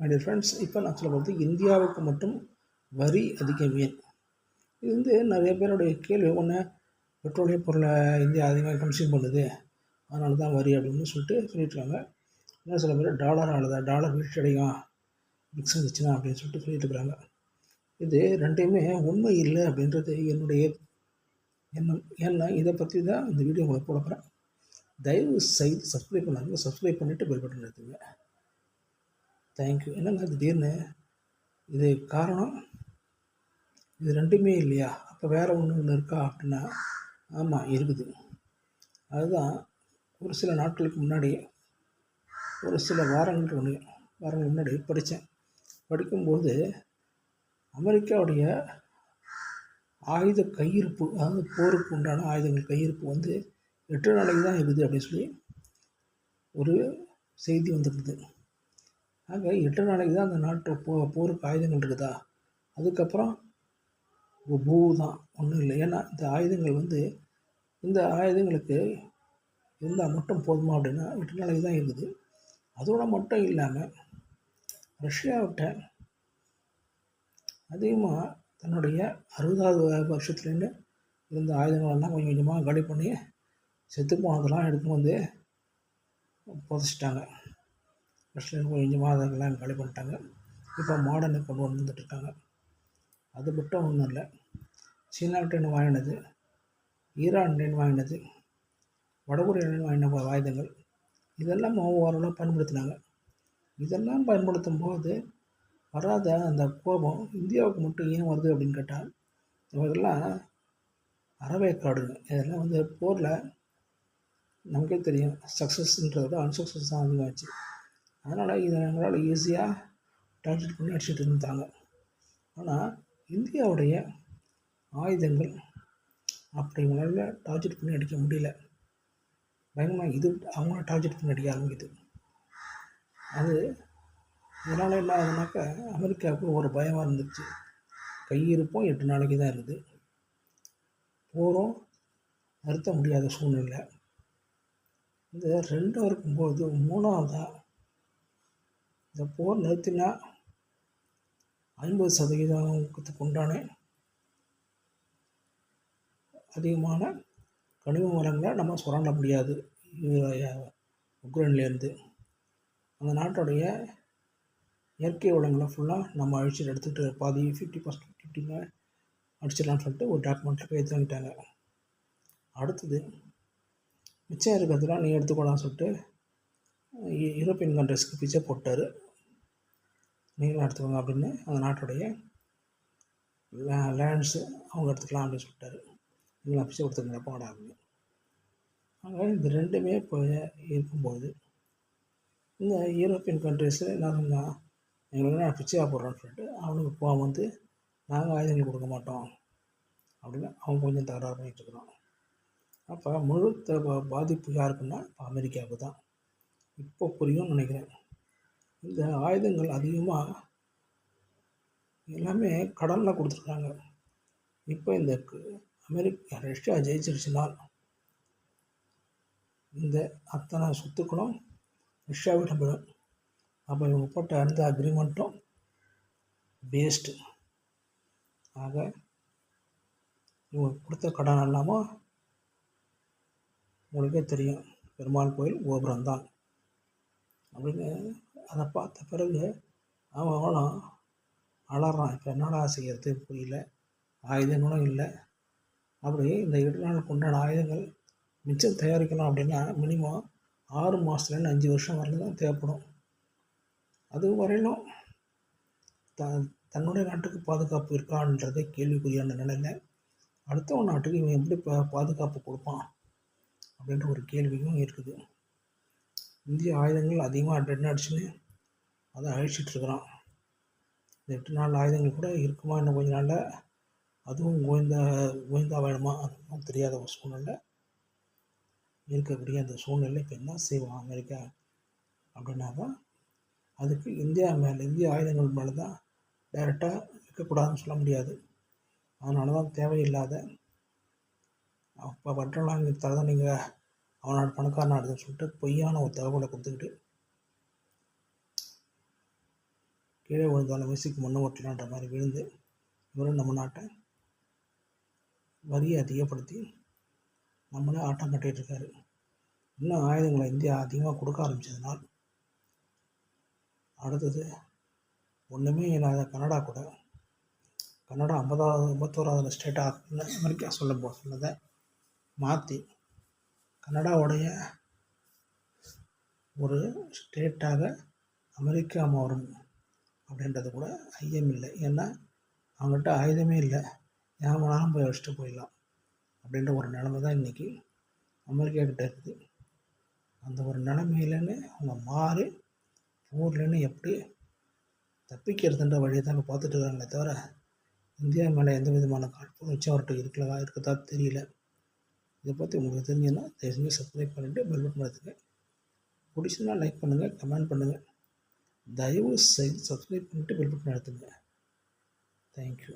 And friends இப்போ நான் சொல்ல போகிறது இந்தியாவுக்கு மட்டும் வரி அதிகம் ஏன்? இது வந்து நிறைய பேருடைய கேள்வி. ஒன்று பெட்ரோலிய பொருளை இந்தியா அதிகமாக கன்சியூம் பண்ணுது. அதனால தான் வரி அப்படின்னு சொல்லிட்டு சொல்லிட்டுருக்காங்க இன்னும் சில பேர் டாலர் தான் டாலர் வீழ்ச்சி அடையும் மிக்ஸ் வந்துச்சுன்னா அப்படின்னு சொல்லிட்டு சொல்லிட்டு இருக்கிறாங்க இது ரெண்டையுமே உண்மை இல்லை அப்படின்றது என்னுடைய எண்ணம். ஏன்னா இதை பற்றி தான் இந்த வீடியோ உங்களுக்கு போட போகிறேன் தயவு செய்து சப்ஸ்கிரைப் பண்ணாங்க சப்ஸ்கிரைப் பண்ணிவிட்டு பெல் பட்டன் எடுத்துங்க தேங்க்யூ என்னங்க திடீர்னு? இது காரணம்? இது ரெண்டுமே இல்லையா? அப்போ வேறு ஒன்று ஒன்று இருக்கா அப்படின்னா ஆமாம் இருக்குது. அதுதான் ஒரு சில நாட்களுக்கு முன்னாடி ஒரு சில வாரங்களுக்கு ஒன்று வாரங்களுக்கு முன்னாடி படித்தேன் படிக்கும்போது அமெரிக்காவுடைய ஆயுத கையிருப்பு அதாவது போருக்கு உண்டான ஆயுதங்கள் கையிருப்பு வந்து எட்டு நாளைக்கு தான் இருக்குது அப்படின்னு சொல்லி ஒரு செய்தி வந்திருக்குது ஆக எட்டு நாளைக்கு தான் அந்த நாட்டு போ போருக்கு ஆயுதங்கள் இருக்குதா? அதுக்கப்புறம் பூ தான். ஒன்றும் இல்லை. ஏன்னா இந்த ஆயுதங்கள் வந்து இந்த ஆயுதங்களுக்கு இருந்தால் மட்டும் போதுமா அப்படின்னா எட்டு நாளைக்கு தான் இருக்குது. அதோட மட்டும் இல்லாமல் ரஷ்யாவிட்ட அதிகமாக தன்னுடைய அறுபதாவது வருஷத்துலேருந்து இருந்த ஆயுதங்களெல்லாம் கொஞ்சம் கொஞ்சமாக காலி பண்ணி செத்து போனதெல்லாம் எடுத்து வந்து புதைச்சிட்டாங்க. ஃபஸ்ட்டில் கொஞ்சம் கொஞ்சமாக அதெல்லாம் காலி பண்ணிட்டாங்க. இப்போ மாடர்னை கொண்டு வந்துட்டுருக்காங்க. அது மட்டும் ஒன்றும் இல்லை. சீனாக்கிட்டேருந்து வாங்கினது ஈரான்லேருந்து வாங்கினது வடகொரியாலேருந்து வாங்கின ஆயுதங்கள் இதெல்லாம் ஓரளவு பயன்படுத்தினாங்க. இதெல்லாம் பயன்படுத்தும் போது வராத அந்த கோபம் இந்தியாவுக்கு மட்டும் ஏன் வருது அப்படின்னு கேட்டால் இவர்கள்லாம் அறவேக்காடுங்க. இதெல்லாம் வந்து போரில் நமக்கே தெரியும். சக்ஸஸ்ன்றத விட அன்சக்ஸஸ் தான் அதிகமாச்சு. அதனால் இதை எங்களால் ஈஸியாக டார்கெட் பண்ணி அடிச்சுட்டு இருந்தாங்க ஆனால் இந்தியாவுடைய ஆயுதங்கள் அப்படி உங்களால் டார்கெட் பண்ணி அடிக்க முடியல. பயங்கரமாக இது அவங்கள டார்கெட் பண்ணி அடிக்க ஆரம்பிக்குது. அது இதனால் என்ன ஆகுதுனாக்கா அமெரிக்காவுக்கு ஒரு பயமாக இருந்துச்சு. கையிருப்பும் எட்டு நாளைக்கு தான் இருக்குது. போகிறோம் நிறுத்த முடியாத சூழ்நிலை. இந்த ரெண்டும் இருக்கும்போது மூணாவதாக இந்த போர் நிறுத்தினா ஐம்பது சதவீதத்துக்கு உண்டான அதிகமான கனிம மரங்களை நம்ம சுரண்ட முடியாது. உக்ரைன்லேருந்து. அந்த நாட்டுடைய இயற்கை வளங்களை ஃபுல்லாக நம்ம அழிச்சிட்டு எடுத்துகிட்டு பாதி ஃபிஃப்டி பர்சன்ட் ஃபிஃப்டி அடிச்சிடலாம்னு சொல்லிட்டு ஒரு டாக்குமெண்ட்டில் கையெழுத்து வாங்கிட்டாங்க அடுத்தது மிச்சம் இருக்கிறதுலாம் நீ எடுத்துக்கோடான்னு சொல்லிட்டு யூரோப்பியன் கண்ட்ரிஸ்க்கு பிச்சை போட்டார். நீங்களும் எடுத்துக்கோங்க அப்படின்னு அந்த நாட்டுடைய லே லேண்ட்ஸு அவங்க எடுத்துக்கலாம் அப்படின்னு சொல்லிட்டாரு. நீங்களும் பிச்சை கொடுத்துருங்க போடா அப்படின்னு. அதனால் இந்த ரெண்டுமே இப்போ இருக்கும்போது இந்த யூரோப்பியன் கண்ட்ரிஸில் என்ன சொன்னால் எங்களுக்கு நான் பிச்சையாக போடுறேன்னு சொல்லிட்டு அவனுக்கு போக வந்து நாங்கள் ஆயுதங்கள் கொடுக்க மாட்டோம். அப்படின்னு அவன் கொஞ்சம் தகராறு பண்ணிகிட்டு அப்போ முழு பாதிப்பு யாருக்குன்னா இப்போ அமெரிக்காவுக்கு தான். இப்போ புரியும்னு நினைக்கிறேன். இந்த ஆயுதங்கள் அதிகமாக எல்லாமே கடனில் கொடுத்துருக்காங்க. இப்போ இந்த அமெரிக்கா ரஷ்யா ஜெயிச்சிருச்சுனால் இந்த அத்தனை சொத்துக்களும் ரஷ்யாவிடம் போயிடும். அப்போ இவங்க போட்ட அந்த அக்ரிமெண்ட்டும் வேஸ்ட்டு ஆக இவங்க கொடுத்த கடன் இல்லாமல் உங்களுக்கே தெரியும். பெருமாள் கோயில் கோபுரம் தான் அப்படின்னு அதை பார்த்த பிறகு அவன் அவனும் அலறான் இப்போ என்னடா செய்கிறது புரியல. ஆயுதங்களும் இல்லை. அப்படி இந்த எட்டு நாளுக்கு உண்டான ஆயுதங்கள் மிச்சம் தயாரிக்கணும் அப்படின்னா மினிமம் ஆறு மாதத்துலேருந்து அஞ்சு வருஷம் வரல தான் தேவைப்படும். அது வரையிலும் த தன்னுடைய நாட்டுக்கு பாதுகாப்பு இருக்கான்றதே கேள்விக்குறியான நிலையில் அடுத்தவன் நாட்டுக்கு இவன் எப்படி பா பாதுகாப்பு கொடுப்பான் அப்படின்ற ஒரு கேள்வியும் இருக்குது. இந்திய ஆயுதங்கள் அதிகமாக டெட் அடிச்சுன்னு அதை அழிச்சிட்ருக்குறான் இந்த எட்டு நாள் ஆயுதங்கள் கூட இருக்குமா இன்னும் கொஞ்ச நாளில்? அதுவும் கோவிந்த கோவிந்தா வேணுமா அதுவும் தெரியாத ஒரு சூழ்நிலை இருக்கக்கூடிய அந்த சூழ்நிலை இப்போ என்ன செய்வான் அமெரிக்கா அப்படின்னா தான் அதுக்கு இந்தியா மேலே இந்திய ஆயுதங்கள் மேலே தான் டைரெக்டாக வைக்கக்கூடாதுன்னு சொல்ல முடியாது. அதனால தான் தேவையில்லாத அப்போ பெட்ரோல் வாங்கி தரதான் நீங்கள் அவனோட பணக்காரன் நாடுதுன்னு சொல்லிட்டு பொய்யான ஒரு தகவலை கொடுத்துக்கிட்டு கீழே விழுந்தாலும் மியூசிக் மண்ணை ஓட்டலான்ற மாதிரி விழுந்து இவரும் நம்ம நாட்டை வரியை அதிகப்படுத்தி நம்மளே ஆட்டம் கட்டிகிட்ருக்காரு இன்னும் ஆயுதங்களை இந்தியா அதிகமாக கொடுக்க ஆரம்பித்ததுனால் அடுத்தது ஒன்றுமே இல்லாத கனடா கூட கனடா ஐம்பதாவது ஐம்பத்தோராவது ஸ்டேட்டாக அமெரிக்கா சொல்ல போ சொன்னதை மாற்றி கனடாவுடைய ஒரு ஸ்டேட்டாக அமெரிக்கா மாறும் அப்படின்றது கூட ஐயம் இல்லை. ஏன்னா அவங்ககிட்ட ஆயுதமே இல்லை. ஏன் வேணாலும் போய் வச்சுட்டு போயிடலாம் அப்படின்ற ஒரு நிலமை தான் இன்றைக்கி அமெரிக்கா கிட்ட இருக்குது. அந்த ஒரு நிலமையிலன்னு அவங்க மாறி போர்லன்னு எப்படி தப்பிக்கிறதுன்ற வழியை தான் இப்போ பார்த்துட்டு இருக்காங்களே தவிர இந்தியா மேலே எந்த விதமான காழ்ப்புணர்ச்சியும் அவர்கிட்ட இருக்கலா இருக்கதா தெரியல. இதை பற்றி உங்களுக்கு தெரிஞ்சுன்னா தயவு சப்ஸ்கிரைப் பண்ணிவிட்டு பெல் பட்டன் எடுத்துங்க பிடிச்சதுன்னா லைக் பண்ணுங்கள் கமெண்ட் பண்ணுங்கள் தயவு செய்து சப்ஸ்கிரைப் பண்ணிவிட்டு பெல் பட்டன் எடுத்துங்க தேங்க்யூ